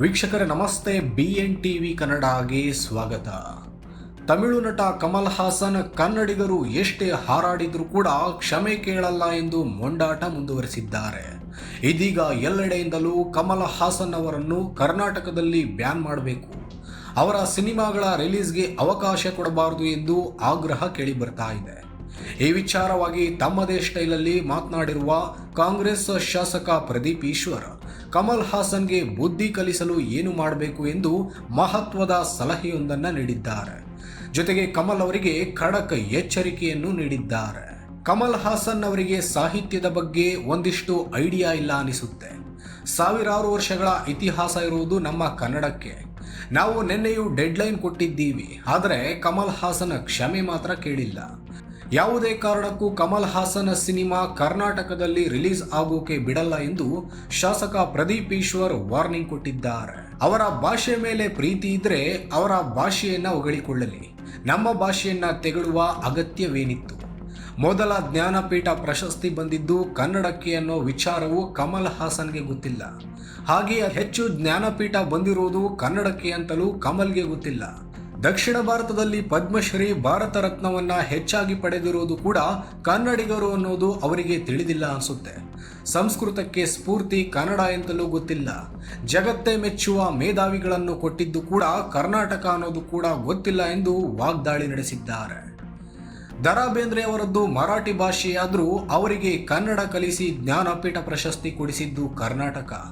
ವೀಕ್ಷಕರೇ, ನಮಸ್ತೆ. B N TV ಕನ್ನಡಗೆ ಸ್ವಾಗತ. ತಮಿಳು ನಟ ಕಮಲ್ ಹಾಸನ್ ಕನ್ನಡಿಗರು ಎಷ್ಟೇ ಹಾರಾಡಿದರೂ ಕೂಡ ಕ್ಷಮೆ ಕೇಳಲ್ಲ ಎಂದು ಮೊಂಡಾಟ ಮುಂದುವರೆಸಿದ್ದಾರೆ. ಇದೀಗ ಎಲ್ಲೆಡೆಯಿಂದಲೂ ಕಮಲ್ ಹಾಸನ್ ಅವರನ್ನು ಕರ್ನಾಟಕದಲ್ಲಿ ಬ್ಯಾನ್ ಮಾಡಬೇಕು. ಅವರ ಸಿನಿಮಾಗಳ ರಿಲೀಸ್ಗೆ ಅವಕಾಶ ಕೊಡಬಾರದು ಎಂದು ಆಗ್ರಹ ಕೇಳಿ ಬರ್ತಾ ಇದೆ. ಈ ವಿಚಾರವಾಗಿ ತಮ್ಮದೇ ಸ್ಟೈಲಲ್ಲಿ ಮಾತನಾಡಿರುವ ಕಾಂಗ್ರೆಸ್ ಶಾಸಕ ಪ್ರದೀಪ್ ಈಶ್ವರ್. ಕಮಲ್ ಹಾಸನ್ಗೆ ಬುದ್ಧಿ ಕಲಿಸಲು ಏನು ಮಾಡಬೇಕು ಎಂದು ಮಹತ್ವದ ಸಲಹೆಯೊಂದನ್ನು ನೀಡಿದ್ದಾರೆ. ಜೊತೆಗೆ ಕಮಲ್ ಅವರಿಗೆ ಖಡಕ್ ಎಚ್ಚರಿಕೆಯನ್ನು ನೀಡಿದ್ದಾರೆ. ಕಮಲ್ ಹಾಸನ್ ಅವರಿಗೆ ಸಾಹಿತ್ಯದ ಬಗ್ಗೆ ಒಂದಿಷ್ಟು ಐಡಿಯಾ ಇಲ್ಲ ಅನಿಸುತ್ತೆ. ಸಾವಿರಾರು ವರ್ಷಗಳ ಇತಿಹಾಸ ಇರುವುದು ನಮ್ಮ ಕನ್ನಡಕ್ಕೆ. ನಾವು ನಿನ್ನೆಯೂ ಡೆಡ್ಲೈನ್ ಕೊಟ್ಟಿದ್ದೀವಿ. ಆದರೆ ಕಮಲ್ ಹಾಸನ್ ಕ್ಷಮೆ ಮಾತ್ರ ಕೇಳಿಲ್ಲ. ಯಾವುದೇ ಕಾರಣಕ್ಕೂ ಕಮಲ್ ಹಾಸನ್ ಸಿನಿಮಾ ಕರ್ನಾಟಕದಲ್ಲಿ ರಿಲೀಸ್ ಆಗೋಕೆ ಬಿಡಲ್ಲ ಎಂದು ಶಾಸಕ ಪ್ರದೀಪ್ ಈಶ್ವರ್ ವಾರ್ನಿಂಗ್ ಕೊಟ್ಟಿದ್ದಾರೆ. ಅವರ ಭಾಷೆ ಮೇಲೆ ಪ್ರೀತಿ ಇದ್ರೆ ಅವರ ಭಾಷೆಯನ್ನ ಹೊಗಳಿಕೊಳ್ಳಲಿ. ನಮ್ಮ ಭಾಷೆಯನ್ನ ತೆಗಳುವ ಅಗತ್ಯವೇನಿತ್ತು? ಮೊದಲ ಜ್ಞಾನಪೀಠ ಪ್ರಶಸ್ತಿ ಬಂದಿದ್ದು ಕನ್ನಡಕ್ಕೆ ಅನ್ನೋ ವಿಚಾರವು ಕಮಲ್ ಹಾಸನ್ಗೆ ಗೊತ್ತಿಲ್ಲ. ಹಾಗೆಯೇ ಹೆಚ್ಚು ಜ್ಞಾನಪೀಠ ಬಂದಿರುವುದು ಕನ್ನಡಕ್ಕೆ ಅಂತಲೂ ಕಮಲ್ಗೆ ಗೊತ್ತಿಲ್ಲ. ದಕ್ಷಿಣ ಭಾರತದಲ್ಲಿ ಪದ್ಮಶ್ರೀ ಭಾರತ ರತ್ನವನ್ನ ಹೆಚ್ಚಾಗಿ ಪಡೆದಿರುವುದು ಕೂಡ ಕನ್ನಡಿಗರು ಅನ್ನೋದು ಅವರಿಗೆ ತಿಳಿದಿಲ್ಲ ಅನಿಸುತ್ತೆ. ಸಂಸ್ಕೃತಕ್ಕೆ ಸ್ಫೂರ್ತಿ ಕನ್ನಡ ಎಂತಲೂ ಗೊತ್ತಿಲ್ಲ. ಜಗತ್ತೇ ಮೆಚ್ಚುವ ಮೇಧಾವಿಗಳನ್ನು ಕೊಟ್ಟಿದ್ದು ಕೂಡ ಕರ್ನಾಟಕ ಅನ್ನೋದು ಕೂಡ ಗೊತ್ತಿಲ್ಲ ಎಂದು ವಾಗ್ದಾಳಿ ನಡೆಸಿದ್ದಾರೆ. ದರಾ ಬೇಂದ್ರೆ ಅವರದ್ದು ಮರಾಠಿ ಭಾಷೆಯಾದರೂ ಅವರಿಗೆ ಕನ್ನಡ ಕಲಿಸಿ ಜ್ಞಾನಪೀಠ ಪ್ರಶಸ್ತಿ ಕೊಡಿಸಿದ್ದು ಕರ್ನಾಟಕ.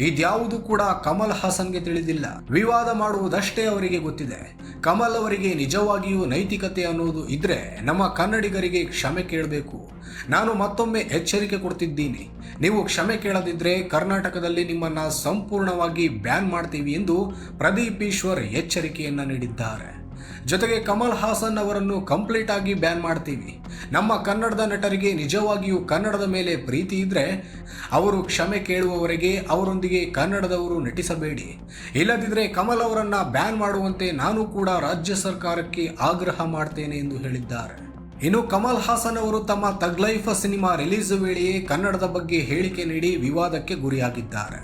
ಇದ್ಯಾವುದು ಕೂಡ ಕಮಲ್ ಹಾಸನ್ಗೆ ತಿಳಿದಿಲ್ಲ. ವಿವಾದ ಮಾಡುವುದಷ್ಟೇ ಅವರಿಗೆ ಗೊತ್ತಿದೆ. ಕಮಲ್ ಅವರಿಗೆ ನಿಜವಾಗಿಯೂ ನೈತಿಕತೆ ಅನ್ನೋದು ಇದ್ರೆ ನಮ್ಮ ಕನ್ನಡಿಗರಿಗೆ ಕ್ಷಮೆ ಕೇಳಬೇಕು. ನಾನು ಮತ್ತೊಮ್ಮೆ ಎಚ್ಚರಿಕೆ ಕೊಡ್ತಿದ್ದೀನಿ. ನೀವು ಕ್ಷಮೆ ಕೇಳದಿದ್ರೆ ಕರ್ನಾಟಕದಲ್ಲಿ ನಿಮ್ಮನ್ನ ಸಂಪೂರ್ಣವಾಗಿ ಬ್ಯಾನ್ ಮಾಡ್ತೀವಿ ಎಂದು ಪ್ರದೀಪ್ ಈಶ್ವರ್ ಎಚ್ಚರಿಕೆಯನ್ನು ನೀಡಿದ್ದಾರೆ. ಜೊತೆಗೆ ಕಮಲ್ ಹಾಸನ್ ಅವರನ್ನು ಕಂಪ್ಲೀಟ್ ಆಗಿ ಬ್ಯಾನ್ ಮಾಡ್ತೀವಿ. ನಮ್ಮ ಕನ್ನಡದ ನಟರಿಗೆ ನಿಜವಾಗಿಯೂ ಕನ್ನಡದ ಮೇಲೆ ಪ್ರೀತಿ ಇದ್ರೆ ಅವರು ಕ್ಷಮೆ ಕೇಳುವವರೆಗೆ ಅವರೊಂದಿಗೆ ಕನ್ನಡದವರು ನಟಿಸಬೇಡಿ. ಇಲ್ಲದಿದ್ದರೆ ಕಮಲ್ ಅವರನ್ನು ಬ್ಯಾನ್ ಮಾಡುವಂತೆ ನಾನು ಕೂಡ ರಾಜ್ಯ ಸರ್ಕಾರಕ್ಕೆ ಆಗ್ರಹ ಮಾಡ್ತೇನೆ ಎಂದು ಹೇಳಿದ್ದಾರೆ. ಇನ್ನು ಕಮಲ್ ಹಾಸನ್ ಅವರು ತಮ್ಮ ತಗ್ ಲೈಫ್ ಸಿನಿಮಾ ರಿಲೀಸ್ ವೇಳೆಯೇ ಕನ್ನಡದ ಬಗ್ಗೆ ಹೇಳಿಕೆ ನೀಡಿ ವಿವಾದಕ್ಕೆ ಗುರಿಯಾಗಿದ್ದಾರೆ.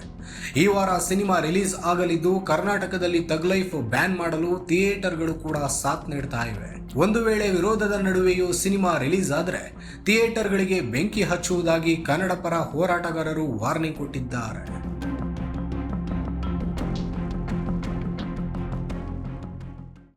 ಈ ವಾರ ಸಿನಿಮಾ ರಿಲೀಸ್ ಆಗಲಿದ್ದು ಕರ್ನಾಟಕದಲ್ಲಿ ತಗ್ ಲೈಫ್ ಬ್ಯಾನ್ ಮಾಡಲು ಥಿಯೇಟರ್ಗಳು ಕೂಡ ಸಾಥ್ ನೀಡ್ತಾ ಇವೆ. ಒಂದು ವೇಳೆ ವಿರೋಧದ ನಡುವೆಯೂ ಸಿನಿಮಾ ರಿಲೀಸ್ ಆದರೆ ಥಿಯೇಟರ್ಗಳಿಗೆ ಬೆಂಕಿ ಹಚ್ಚುವುದಾಗಿ ಕನ್ನಡ ಪರ ಹೋರಾಟಗಾರರು ವಾರ್ನಿಂಗ್ ಕೊಟ್ಟಿದ್ದಾರೆ.